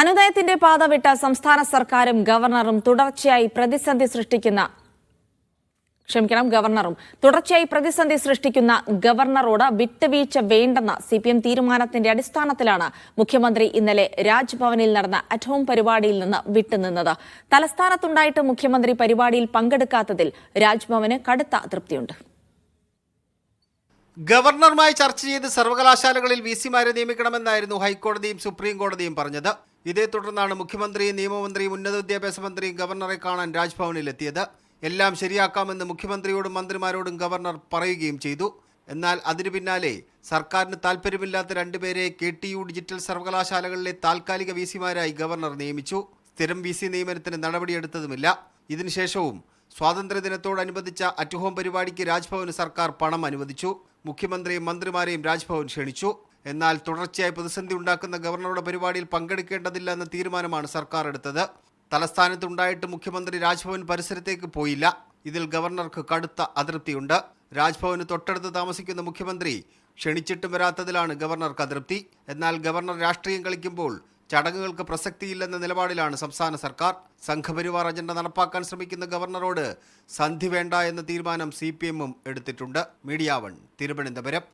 അനുനയത്തിന്റെ പാത വിട്ട സംസ്ഥാന സർക്കാരും ഗവർണറും തുടർച്ചയായി പ്രതിസന്ധി സൃഷ്ടിക്കുന്ന ക്ഷമിക്കണം ഗവർണറും തുടർച്ചയായി പ്രതിസന്ധി സൃഷ്ടിക്കുന്ന ഗവർണറോട് വിട്ടുവീഴ്ച വേണ്ടെന്ന സി പി എം തീരുമാനത്തിന്റെ അടിസ്ഥാനത്തിലാണ് മുഖ്യമന്ത്രി ഇന്നലെ രാജ്ഭവനിൽ നടന്ന അറ്റ് പരിപാടിയിൽ നിന്ന് വിട്ടുനിന്നത്. തലസ്ഥാനത്തുണ്ടായിട്ട് മുഖ്യമന്ത്രി പരിപാടിയിൽ പങ്കെടുക്കാത്തതിൽ രാജ്ഭവന് കടുത്ത അതൃപ്തിയുണ്ട്. ഗവർണറുമായി ചർച്ച ചെയ്ത് സർവകലാശാലകളിൽ വി സിമാരെ നിയമിക്കണമെന്നായിരുന്നു ഹൈക്കോടതിയും സുപ്രീം കോടതിയും പറഞ്ഞത്. ഇതേ തുടർന്നാണ് മുഖ്യമന്ത്രിയും നിയമമന്ത്രിയും ഉന്നത വിദ്യാഭ്യാസ മന്ത്രിയും ഗവർണറെ കാണാൻ രാജ്ഭവനിലെത്തിയത്. എല്ലാം ശരിയാക്കാമെന്ന് മുഖ്യമന്ത്രിയോടും മന്ത്രിമാരോടും ഗവർണർ പറയുകയും ചെയ്തു. എന്നാൽ അതിനു പിന്നാലെ സർക്കാരിന് താൽപ്പര്യമില്ലാത്ത രണ്ടുപേരെ കെ ടി യു ഡിജിറ്റൽ സർവകലാശാലകളിലെ താൽക്കാലിക വി സിമാരായി ഗവർണർ നിയമിച്ചു. സ്ഥിരം വി സി നിയമനത്തിന് നടപടിയെടുത്തതുമില്ല. ഇതിനുശേഷവും സ്വാതന്ത്ര്യദിനത്തോടനുബന്ധിച്ച അറ്റ് ഹോം പരിപാടിക്ക് രാജ്ഭവന് സർക്കാർ പണം അനുവദിച്ചു. മുഖ്യമന്ത്രിയും മന്ത്രിമാരെയും രാജ്ഭവൻ ക്ഷണിച്ചു. എന്നാൽ തുടർച്ചയായി പ്രതിസന്ധി ഉണ്ടാക്കുന്ന ഗവർണറുടെ പരിപാടിയിൽ പങ്കെടുക്കേണ്ടതില്ല എന്ന തീരുമാനമാണ് സർക്കാർ എടുത്തത്. തലസ്ഥാനത്തുണ്ടായിട്ട് മുഖ്യമന്ത്രി രാജ്ഭവൻ പരിസരത്തേക്ക് പോയില്ല. ഇതിൽ ഗവർണർക്ക് കടുത്ത അതൃപ്തിയുണ്ട്. രാജ്ഭവന് തൊട്ടടുത്ത് താമസിക്കുന്ന മുഖ്യമന്ത്രി ക്ഷണിച്ചിട്ടും വരാത്തതിലാണ് ഗവർണർക്ക് അതൃപ്തി. എന്നാൽ ഗവർണർ രാഷ്ട്രീയം കളിക്കുമ്പോൾ ചടങ്ങുകൾക്ക് പ്രസക്തിയില്ലെന്ന നിലപാടിലാണ് സംസ്ഥാന സർക്കാർ. സംഘപരിവാർ അജണ്ട നടപ്പാക്കാൻ ശ്രമിക്കുന്ന ഗവർണറോട് സന്ധി വേണ്ട എന്ന തീരുമാനം സി പി എമ്മും എടുത്തിട്ടുണ്ട്. Media one Thiruvananthapuram.